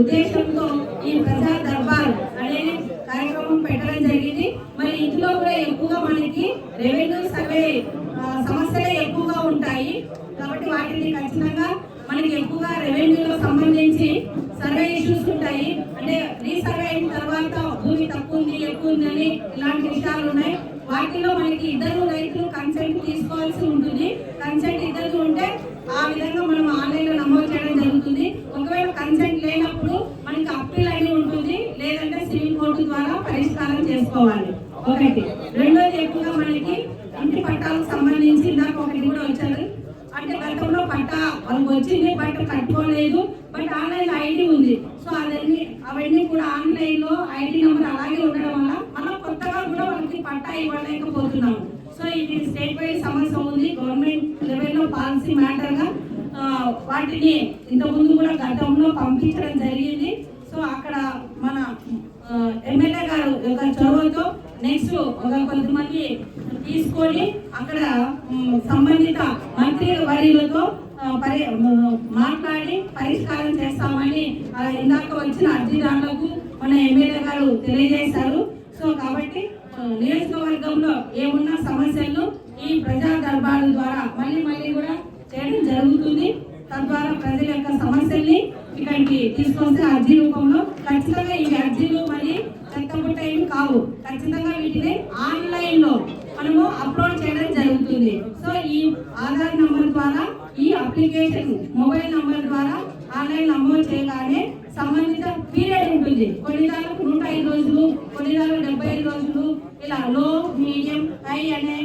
ఉద్దేశంతో ఈ ప్రజా దర్బార్ అనే కార్యక్రమం పెట్టడం జరిగింది. మరి ఇందులో కూడా ఎక్కువగా మనకి రెవెన్యూ సర్వే సమస్యలే ఎక్కువగా ఉంటాయి. కాబట్టి వాటిని ఖచ్చితంగా మనకి ఎక్కువగా రెవెన్యూలో సంబంధించి సర్వే ఇష్యూస్ ఉంటాయి. అంటే రీసర్వే అయిన తర్వాత భూమి తక్కువ ఉంది ఎక్కువ ఉంది అని ఇలాంటి విషయాలు ఉన్నాయి. వాటిలో మనకి ఇద్దరు రైతులు కన్సెంట్ తీసుకోవాల్సి ఉంటుంది. కన్సెంట్ ఇద్దరు ఉంటే ఆ విధంగా మనం ఆన్లైన్లో నమోదు చేయడం జరుగుతుంది. ఒకవేళ కన్సెంట్ లేనప్పుడు మనకి అప్పీల్ అయిన ఉంటుంది. లేదంటే సివిల్ కోర్టు ద్వారా పరిష్కారం చేసుకోవాలి. ఒకటి. రెండోది ఎక్కువగా మనకి ఇంటి పట్టాలకు సంబంధించి ఇందాక ఒకటి కూడా వచ్చారు. అంటే గతంలో పట్ట వాళ్ళకి వచ్చింది బట్ కట్టుకోలేదు. బట్ ఆన్లైన్ ఐడి ఉంది. సో అవన్నీ అవన్నీ కూడా ఆన్లైన్లో ఐడి నెంబర్ అలాగే ఉండడం వల్ల మనం కొత్తగా కూడా వాళ్ళకి పట్టా ఇవ్వలేకపోతున్నాము. సో ఇది స్టేట్ వైడ్ సమస్య ఉంది. గవర్నమెంట్ లెవెల్లో పాలసీ మ్యాటర్గా వాటిని ఇంతకుముందు కూడా గతంలో పంపించడం జరిగింది. సో అక్కడ మన ఎమ్మెల్యే గారు యొక్క చొరవతో నెక్స్ట్ ఒక కొంతమంది తీసుకొని అక్కడ సంబంధిత మంత్రి వర్యులతో పరి మాట్లాడి పరిష్కారం చేస్తామని ఇందాక వచ్చిన అర్జీదారులకు మన ఎమ్మెల్యే గారు తెలియజేశారు. సో కాబట్టి నియోజకవర్గంలో ఏమున్న సమస్యలను ఈ ప్రజా దర్బారు ద్వారా మళ్ళీ మళ్ళీ కూడా చేయడం జరుగుతుంది. తద్వారా ప్రజల యొక్క సమస్యల్ని ఇక్కడికి తీసుకొస్తే అర్జీ రూపంలో ఖచ్చితంగా ఈ అర్జీలు మరి చెత్తబుట్టేవి కావు. ఖచ్చితంగా వీటిని ఆన్లైన్లో మనము అప్లోడ్ చేయడం జరుగుతుంది. సో ఈ ఆధార్ నంబర్ ద్వారా ఈ అప్లికేషన్ మొబైల్ నంబర్ ద్వారా ఆన్లైన్ నమోదు చేయగానే సంబంధిత పీరియడ్ ఉంటుంది కొన్ని నూట ఐదు రోజులు కొన్ని డెబ్బై ఐదు రోజులు ఇలా లో మీడియం హై అనే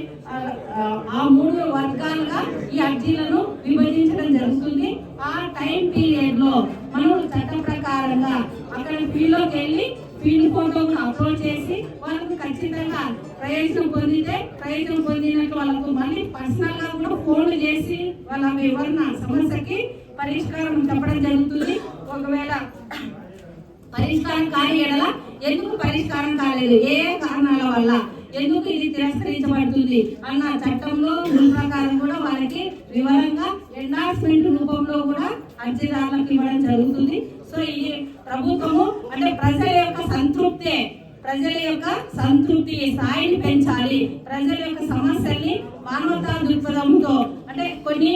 ఆ, మూడు వర్గాలుగా ఈ అర్జీలను విభజించడం జరుగుతుంది. ఆ టైం పీరియడ్లో మనం చట్ట ప్రకారంగా అక్కడ ఫీల్డ్లోకి వెళ్ళి ఫీల్డ్ ఫోటోను అప్లోడ్ చేసి వాళ్ళకు ఖచ్చితంగా ప్రయోజనం పొందితే ప్రయోజనం పొందినట్టు వాళ్ళకు మళ్ళీ పర్సనల్గా కూడా ఫోన్ చేసి వాళ్ళ వివరణ సమస్యకి పరిష్కారం చెప్పడం జరుగుతుంది. ఒకవేళ పరిష్కారం కాని ఎడల ఎందుకు పరిష్కారం కాలేదు? ఏ కారణాల వల్ల? ఎందుకు ఇది తిరస్కరించబడుతుంది? అన్న చట్టంలో ప్రకారం కూడా వారికి వివరంగా ఎండార్స్మెంట్ రూపంలో కూడా అర్జీదారులకు ఇవ్వడం జరుగుతుంది. సో ఇది ప్రభుత్వము అంటే ప్రజల యొక్క సంతృప్తే ప్రజల యొక్క సంతృప్తి స్థాయిని పెంచాలి. ప్రజల యొక్క సమస్యల్ని మానవతా దృక్పథంతో అంటే కొన్ని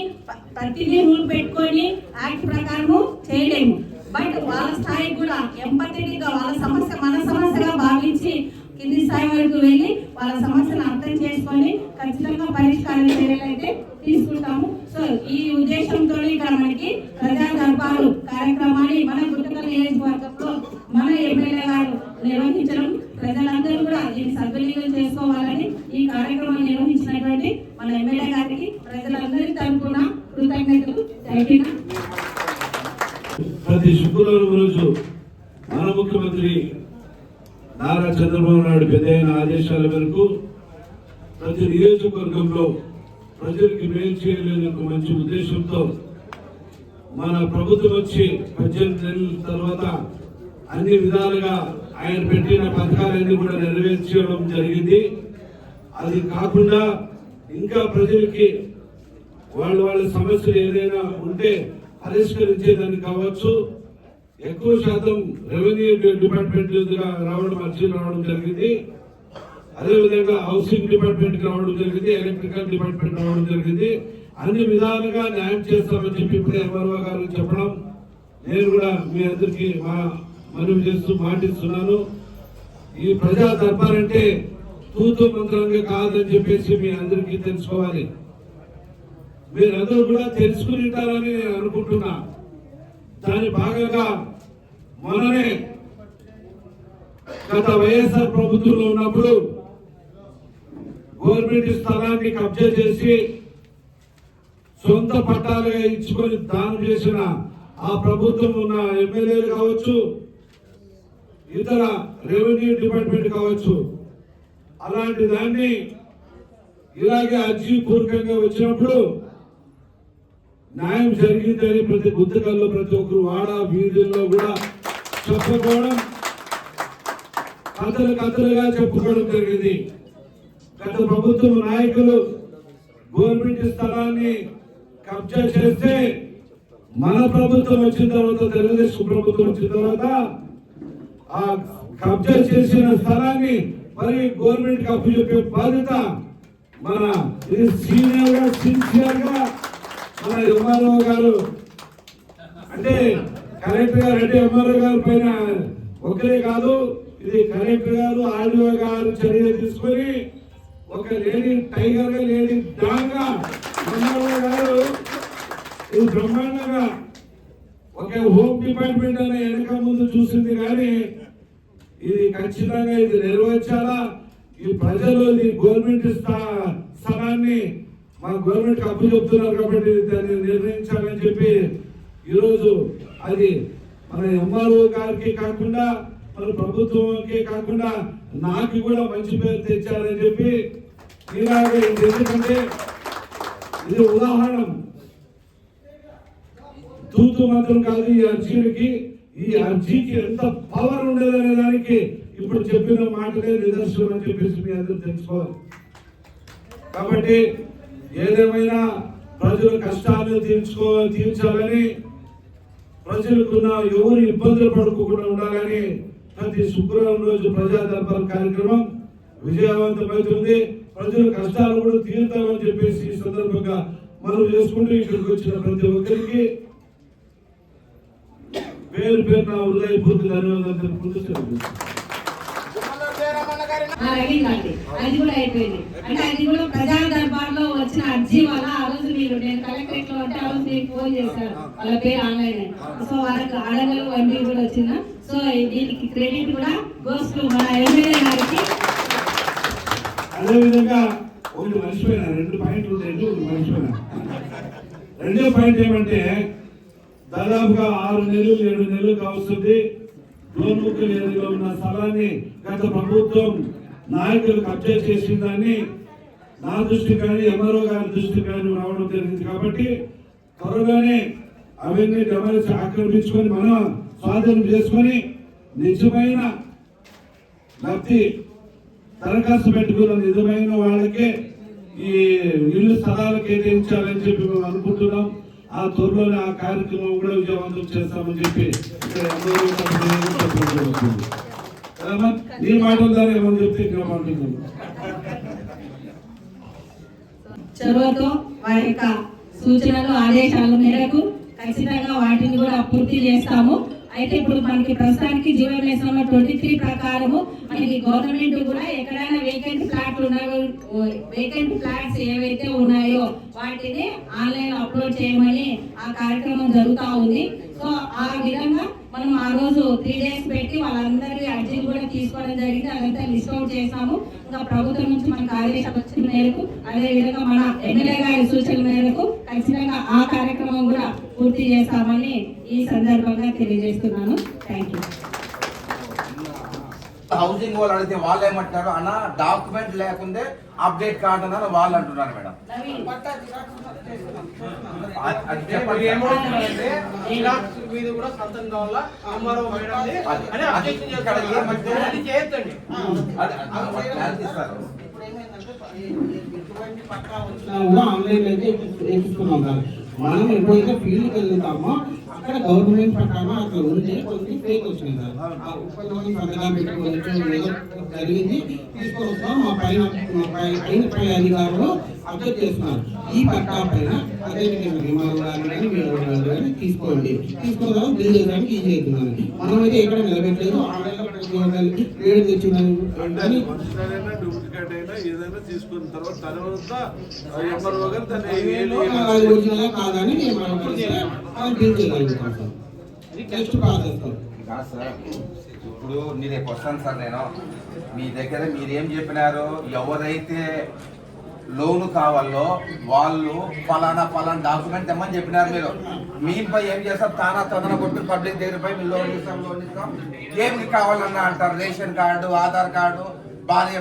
ప్రతిదీ రూల్ పెట్టుకొని యాక్ట్ ప్రకారము చేయలేము బట్ వాళ్ళ స్థాయి కూడా ఎంపథెటిక్గా వాళ్ళ సమస్య మన సమస్యగా భావించి కింది స్థాయి వరకు వెళ్ళి వాళ్ళ సమస్యను అర్థం చేసుకొని ఖచ్చితంగా పరిష్కారం చర్యలైతే తీసుకుంటాము సో ఈ ఉద్దేశంతో ఇక్కడ మనకి ప్రజా దర్బారు కార్యక్రమాన్ని మన గుంటకల్ నియోజకవర్గంలో మన ఎమ్మెల్యే గారు నిర్వహించడం ప్రజలందరూ కూడా దీన్ని సద్వినియోగం చేసుకోవాలని ఈ కార్యక్రమం నిర్వహించినటువంటి మన ఎమ్మెల్యే గారికి ప్రజలందరి తరపున కృతజ్ఞతలు జరిగిన ప్రతి శుక్రవారం రోజు మన ముఖ్యమంత్రి నారా చంద్రబాబు నాయుడు పెద్దయిన ఆదేశాల మేరకు ప్రతి నియోజకవర్గంలో ప్రజలకి మేలు చేయలేని ఒక మంచి ఉద్దేశంతో మన ప్రభుత్వం వచ్చి పద్దెనిమిది నెలల తర్వాత అన్ని విధాలుగా ఆయన పెట్టిన పథకాలన్నీ కూడా నెరవేర్చడం జరిగింది. అది కాకుండా ఇంకా ప్రజలకి వాళ్ళ వాళ్ళ సమస్యలు ఏదైనా ఉంటే పరిష్కరించేదాన్ని కావచ్చు. ఎక్కువ శాతం రెవెన్యూ డిపార్ట్మెంట్ రావడం అర్జీలు రావడం జరిగింది. అదేవిధంగా హౌసింగ్ డిపార్ట్మెంట్ రావడం జరిగింది ఎలక్ట్రికల్ డిపార్ట్మెంట్ రావడం జరిగింది. అన్ని విధాలుగా న్యాయం చేస్తామని చెప్పి ఇప్పుడే ఎంఆర్ఓ గారు చెప్పడం. నేను కూడా మీ అందరికీ మా మనవి చేస్తూ మాటిస్తున్నాను ఈ ప్రజా దర్బార్ అంటే తూతు మంత్రంగా కాదని చెప్పేసి మీ అందరికీ తెలుసుకోవాలి. మీరందరూ కూడా తెలుసుకుని ఉంటారని నేను అనుకుంటున్నా. దాని భాగంగా మొన్ననే గత వైఎస్ఆర్ ప్రభుత్వంలో ఉన్నప్పుడు గవర్నమెంట్ స్థలాన్ని కబ్జా చేసి సొంత పట్టాలుగా ఇచ్చుకొని దానం చేసిన ఆ ప్రభుత్వం ఉన్న ఎమ్మెల్యేలు కావచ్చు ఇతర రెవెన్యూ డిపార్ట్మెంట్ కావచ్చు. అలాంటి దాన్ని ఇలాగే అర్జీ వచ్చినప్పుడు న్యాయం జరిగిందని ప్రతి గుంతకల్లో ప్రతి ఒక్కరు వాడ వీధుల్లో కూడా చెప్పుకోవడం కథలు కథలుగా చెప్పుకోవడం జరిగింది. గత ప్రభుత్వం నాయకులు గవర్నమెంట్ స్థలాన్ని కబ్జా చేస్తే మన ప్రభుత్వం వచ్చిన తర్వాత తెలుగుదేశం ప్రభుత్వం వచ్చిన తర్వాత ఆ కబ్జా చేసిన స్థలాన్ని మరి గవర్నమెంట్కి అప్పు చెప్పే బాధ్యత మన ఇది సీనియర్గా సిన్సియర్గా మన ఎంఆర్ఓ గారు. అంటే కలెక్టర్ గారు అంటే ఎంఆర్ఓ గారి పైన ఒకరే కాదు ఇది కలెక్టర్ గారు ఆర్డీఓ గారు చర్య తీసుకొని ఒక లేడీ టైగర్గా లేడీ డాంగ్ ఎంఆర్ఓ గారు ఇది బ్రహ్మాండంగా ఒక హోమ్ డిపార్ట్మెంట్ అనే వెనక ముందు చూసింది కానీ ఇది ఖచ్చితంగా ఇది నెరవేర్చాలా? ఈ ప్రజలు ఈ గవర్నమెంట్ స్థా- స్థలాన్ని మా గవర్నమెంట్ అప్పు చెప్తున్నారు కాబట్టి దాన్ని నిర్ణయించాలని చెప్పి ఈరోజు అది మన ఎంఆర్ఓ గారికి కాకుండా మన ప్రభుత్వంకి కాకుండా నాకు కూడా మంచి పేరు తెచ్చారని చెప్పి ఈనాడు ఎందుకంటే ఇది ఉదాహరణ. తూతు మాత్రం కాదు ఈ అర్జీకి ఈ అర్జీకి ఎంత పవర్ ఉండేదనే దానికి ఇప్పుడు చెప్పిన మాటలే నిదర్శనం అని చెప్పేసి మీ అందరూ తెలుసుకోవాలి. కాబట్టి ఏదేమైనా ప్రజల కష్టాలు తీర్చుకో తీర్చాలని ప్రజలకున్న ఎవరు ఇబ్బందులు పడుకోకుండా ఉండాలని ప్రతి శుక్రవారం రోజు ప్రజా దర్బార్ కార్యక్రమం విజయవంతమవుతుంది. ప్రజల కష్టాలు కూడా తీరుతామని చెప్పేసి ఈ సందర్భంగా మనం చేసుకుంటూ ఇక్కడికి వచ్చిన ప్రతి ఒక్కరికి పేరు పేరు నా హృదయపూర్తి ధన్యవాదాలు తెలుపుకుంటూ అడిగిందండి అది కూడా అయిపోయింది. అంటే అది కూడా ప్రజా దర్బార్లో వచ్చిన అర్జీ వల్ల ఆ రోజు మీరు నేను కలెక్టరేట్లో ఉంటే ఆ రోజు మీకు ఫోన్ చేశారు వాళ్ళ పేరు ఆన్లైన్ సో వాళ్ళకి అడగలు ఎంపీ కూడా వచ్చిందా సో దీనికి క్రెడిట్ కూడా గోస్ టు మన ఎమ్మెల్యే గారికి. అదే విధంగా ఒకటి మర్చిపోయినా రెండు పాయింట్లు ఉంటాయి ఒకటి మర్చిపోయినా. రెండో పాయింట్ ఏమంటే దాదాపుగా ఆరు నెలలు ఏడు నెలలు కావస్తుంది. డోర్ముక్ ఏరియాలో ఉన్న స్థలాన్ని గత ప్రభుత్వం నాయకులు కబ్జా చేసిందని నా దృష్టి కానీ ఎంఆర్ఓ గారి దృష్టి కానీ రావడం జరిగింది కాబట్టి త్వరగానే అవన్నీ డెమాలిసి ఆక్రమించుకొని మనం స్వాధీనం చేసుకొని నిజమైన లబ్ధి దరఖాస్తు పెట్టుకున్న నిజమైన వాళ్ళకే ఈ ఇల్లు స్థలాలు కేటాయించాలని చెప్పి మేము అనుకుంటున్నాం. ఆ త్వరలోనే ఆ కార్యక్రమం కూడా విజయవంతం చేస్తామని చెప్పి ఇక్కడ అందరూ నీ మాటల ద్వారా ఏమని చెప్తే ఇక్కడ మాట్లాడుతున్నాం చొరవతో వారి యొక్క సూచనలు ఆదేశాల మేరకు ఖచ్చితంగా వాటిని కూడా పూర్తి చేస్తాము. అయితే ఇప్పుడు మనకి ప్రస్తుతానికి జీవన ట్వంటీ త్రీ ప్రకారము మనకి గవర్నమెంట్ కూడా ఎక్కడైనా వేకెంట్ ఫ్లాట్లు ఉన్నాయో వేకెంట్ ఫ్లాట్స్ ఏవైతే ఉన్నాయో వాటిని ఆన్లైన్ అప్లోడ్ చేయమని ఆ కార్యక్రమం జరుగుతూ ఉంది. సో ఆ విధంగా మనం ఆ రోజు త్రీ డేస్ పెట్టి వాళ్ళందరి అర్జీలు కూడా తీసుకోవడం జరిగింది. అదంతా లిస్ట్ అవుట్ చేసాము ఇంకా ప్రభుత్వం నుంచి మనకు ఆదేశాలు వచ్చిన మేరకు అదే విధంగా మన ఎమ్మెల్యే గారి సూచన మేరకు ఖచ్చితంగా ఆ కార్యక్రమం కూడా పూర్తి చేస్తామని ఈ సందర్భంగా తెలియజేస్తున్నాను. థ్యాంక్ యూ హౌసింగ్ వాళ్ళు అడిగితే వాళ్ళు ఏమంటున్నారు? అన్న డాక్యుమెంట్ లేకుండే అప్డేట్ కార్డు అన్నారు వాళ్ళు అంటున్నారు మేడం. ఆన్లైన్ అయితే మనం ఎప్పుడైతే ఫీల్డ్కి వెళ్తామో అక్కడ గవర్నమెంట్ ప్రకారం అక్కడ ఉంది కొన్ని ఫేక్ వచ్చింది సార్. కొంతమంది సంతకాలు పెట్టుకోవచ్చు జరిగింది తీసుకొని వస్తాం. మా పైన మా పై అధికారులు అబ్జెక్ట్ చేస్తున్నారు. ఈ పట్టా పైన విమానం కానీ మీరు కానీ తీసుకోండి. తీసుకున్న బిల్ చేయడానికి ఈజీ అవుతుందని మనమైతే ఎక్కడ నిలబెట్టలేదు ఆన్లైన్లో అని డూప్లికేట్ అయినా ఏదైనా తీసుకున్న తర్వాత తర్వాత ఎంఆర్ఓ గారు దాన్ని ఏమేలో అది ఒరిజినల్ కాదని బిల్ చేయగలుగుతాం నెక్స్ట్ ప్రాసెస్ సార్ కాదు సార్ ఇప్పుడు మీ రేపు వస్తాను సార్ నేను? మీ దగ్గర మీరేం చెప్పినారు? ఎవరైతే లోన్ కావాలో వాళ్ళు ఫలానా ఫలానా డాక్యుమెంట్ తెమ్మని చెప్పినారు మీరు. మీపై ఏం చేస్తారు తానా తదన కొట్టి పబ్లిక్ దగ్గర పోయి మీరు లోన్ ఇస్తాం లోన్ ఇస్తాం. ఏమి కావాలన్నా అంటారు? రేషన్ కార్డు ఆధార్ కార్డు భార్య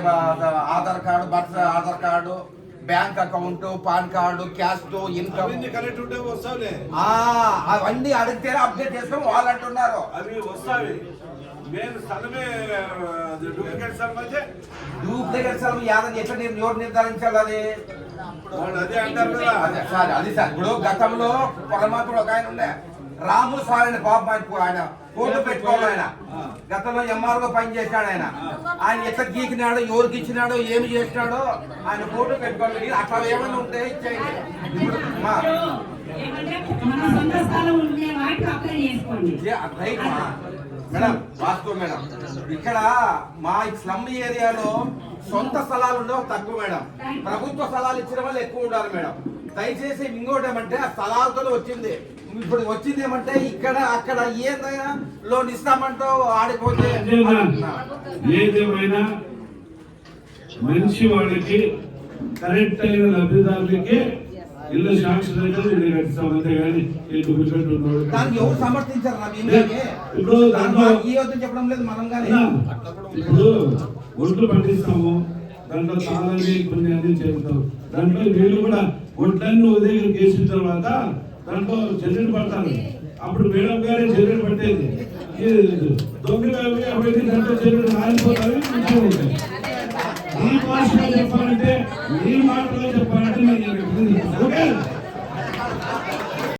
ఆధార్ కార్డు భర్త Aadhaar card bank account PAN card cash income. అవన్నీ కరెక్ట్ ఉంటే వస్తావులే. ఆ, అవన్నీ అడిగితే అప్డేట్ చేస్తాం వాళ్ళు అంటున్నారు. అవి వస్తావి. నేను స్థలమే డూప్లికేట్ స్థలం అయితే. డూప్లికేట్ స్థలం యాదని ఎట్లా నేను ఎవరు నిర్ధారించాలి అది? అదే అంటారు కదా. సార్ అది సార్. ఇప్పుడు గతంలో పరమాత్ముడు ఒక ఆయన ఉండే. రాము సార్ అని పాపం ఆయన ఆయన కోర్టు పెట్టుకోవాలి ఆయన. గతంలో ఎంఆర్ఓ పని చేశాడు ఆయన. ఆయన ఎట్లా గీకినాడో ఎవరికి ఇచ్చినాడో ఏమి చేసినాడో ఆయన కోర్టు పెట్టుకోవాలి. అట్లా ఏమైనా ఉంటే ఇచ్చేయండి. ఇప్పుడు మా ఏమంటే మన సొంత స్థలం ఉండే వాటికి అప్లై చేసుకోండి. ఏ- రైట్ మా. మేడం వాస్తవం మేడం. ఇక్కడ మా స్లమ్ ఏరియాలో సొంత స్థలాలు ఉండవు తక్కువ మేడం. ప్రభుత్వ స్థలాలు ఇచ్చిన వాళ్ళు ఎక్కువ ఉండాలి మేడం. దయచేసి ఇంకోటి ఏమంటే ఆ స్థలాలతో వచ్చింది. ఇప్పుడు వచ్చింది ఏమంటే ఇక్కడ అక్కడ ఏందైనా లోన్ ఇస్తామంటావు ఆడిపోతే? ఏదేమైనా మంచి వాళ్ళకి కరెక్ట్ అయిన లబ్ధిదారులకి ఇల్లు శాంక్షన్ అయితే కట్టిస్తాం ఈ డూప్లికేట్ ఉన్నోడు. దానికి ఎవరు సమర్థించారు నా కానీ ఇప్పుడు దాంట్లో చెప్పడం లేదు మనం కానీ. ఇప్పుడు ఒడ్లు పండిస్తాము దాంట్లో తాళాలి కొన్ని అన్ని చేస్తాం దాంట్లో వీళ్ళు కూడా ఒడ్లన్నీ ఉదయం వేసిన తర్వాత దాంట్లో చర్యలు పడతారు అప్పుడు మేడం గారే చర్యలు పట్టేది దొంగ దాంట్లో ఆగిపోతాయి మంచిగా ఉంటాయి భాషలో చెప్పాలంటే మాటలో చెప్పాలంటే 你不配